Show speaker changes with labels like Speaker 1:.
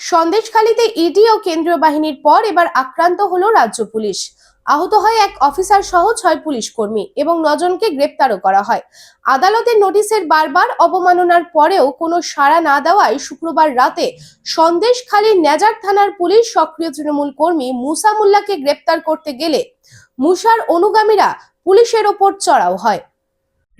Speaker 1: সন্দেশখালীতে ED ও কেন্দ্রীয় বাহিনীর পর এবার আক্রান্ত হলো রাজ্য পুলিশ। আহত হয় এক অফিসার সহ ছয় পুলিশ কর্মী এবং নজনকে গ্রেপ্তারও করা হয়। আদালতের নোটিশের বারবার অবমাননার পরেও কোনো সাড়া না দেওয়ায় শুক্রবার রাতে সন্দেশখালীর নেজার থানার পুলিশ সক্রিয় তৃণমূল কর্মী মুসা মোল্লাকে গ্রেপ্তার করতে গেলে মুসার অনুগামীরা পুলিশের ওপর চড়াও হয়।